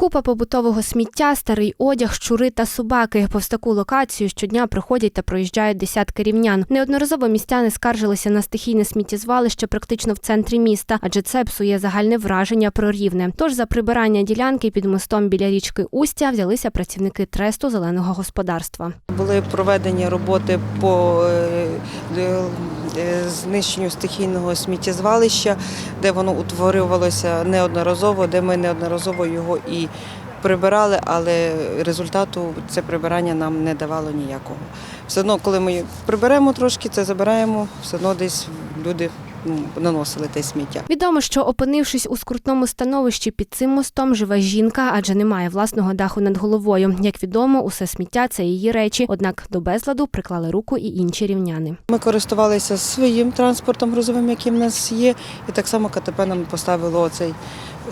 Купа побутового сміття, старий одяг, щури та собаки. Повз таку локацію щодня приходять та проїжджають десятки рівнян. Неодноразово містяни скаржилися на стихійне сміттєзвалище практично в центрі міста, адже це псує загальне враження про рівне. Тож за прибирання ділянки під мостом біля річки Устя взялися працівники тресту зеленого господарства. Були проведені роботи по е, е, знищенню стихійного сміттєзвалища, де воно утворювалося неодноразово, де ми неодноразово його і прибирали, але результату це прибирання нам не давало ніякого. Все одно, коли ми приберемо трошки, це забираємо, все одно десь люди наносили те сміття. Відомо, що опинившись у скрутному становищі під цим мостом, живе жінка, адже немає власного даху над головою. Як відомо, усе сміття це її речі. Однак до безладу приклали руку і інші рівняни. Ми користувалися своїм транспортом грузовим, який в нас є, і так само КТП нам поставило оцей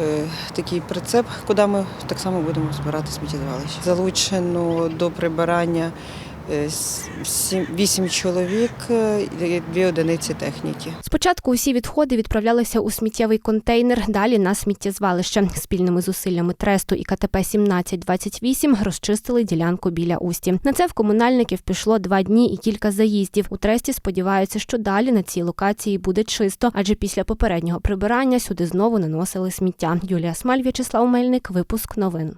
е, такий прицеп, куди ми так само будемо збирати сміттєзвалище. Залучено до прибирання е, сім- вісім чоловік, е, і дві одиниці техніки. Спочатку усі відходи відправлялися у сміттєвий контейнер, далі на сміттєзвалище. Спільними зусиллями тресту і КТП 1728 розчистили ділянку біля Усті. На це в комунальників пішло два дні і кілька заїздів. У тресті сподіваються, що далі на цій локації буде чисто, адже після попереднього прибирання сюди знову наносили сміття. Юлія Смаль, В'ячеслав Мельник, випуск новин.